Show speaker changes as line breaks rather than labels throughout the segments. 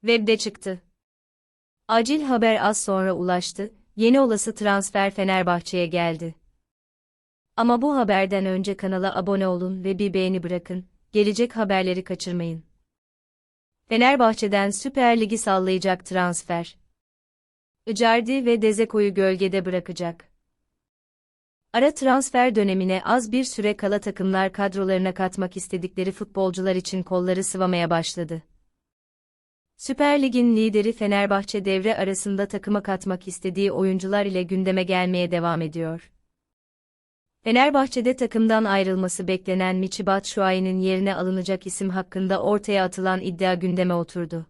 Webde çıktı. Acil haber az sonra ulaştı, yeni olası transfer Fenerbahçe'ye geldi. Ama bu haberden önce kanala abone olun ve bir beğeni bırakın, gelecek haberleri kaçırmayın. Fenerbahçe'den Süper Ligi sallayacak transfer. Icardi ve Dezeko'yu gölgede bırakacak. Ara transfer dönemine az bir süre kala takımlar kadrolarına katmak istedikleri futbolcular için kolları sıvamaya başladı. Süper Lig'in lideri Fenerbahçe devre arasında takıma katmak istediği oyuncular ile gündeme gelmeye devam ediyor. Fenerbahçe'de takımdan ayrılması beklenen Michy Batshuayi'nin yerine alınacak isim hakkında ortaya atılan iddia gündeme oturdu.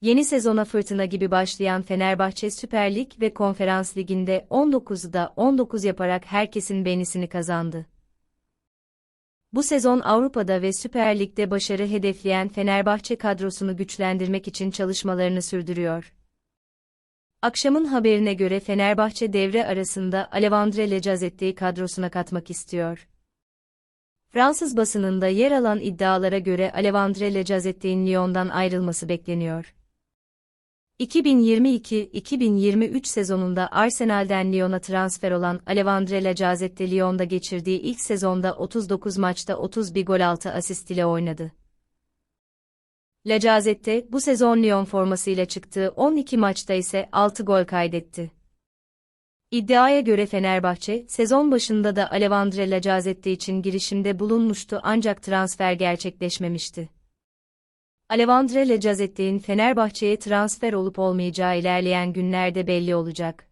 Yeni sezona fırtına gibi başlayan Fenerbahçe Süper Lig ve Konferans Ligi'nde 19'da 19 yaparak herkesin beğenisini kazandı. Bu sezon Avrupa'da ve Süper Lig'de başarı hedefleyen Fenerbahçe kadrosunu güçlendirmek için çalışmalarını sürdürüyor. Akşamın haberine göre Fenerbahçe devre arasında Alevandre Lecazetti'yi kadrosuna katmak istiyor. Fransız basınında yer alan iddialara göre Alevandre Lecazetti'nin Lyon'dan ayrılması bekleniyor. 2022-2023 sezonunda Arsenal'den Lyon'a transfer olan Alevandre Lacazette Lyon'da geçirdiği ilk sezonda 39 maçta 31 gol 6 asist ile oynadı. Lacazette bu sezon Lyon formasıyla çıktığı 12 maçta ise 6 gol kaydetti. İddiaya göre Fenerbahçe, sezon başında da Alevandre Lacazette için girişimde bulunmuştu ancak transfer gerçekleşmemişti. Alevandre Lacazette'nin Fenerbahçe'ye transfer olup olmayacağı ilerleyen günlerde belli olacak.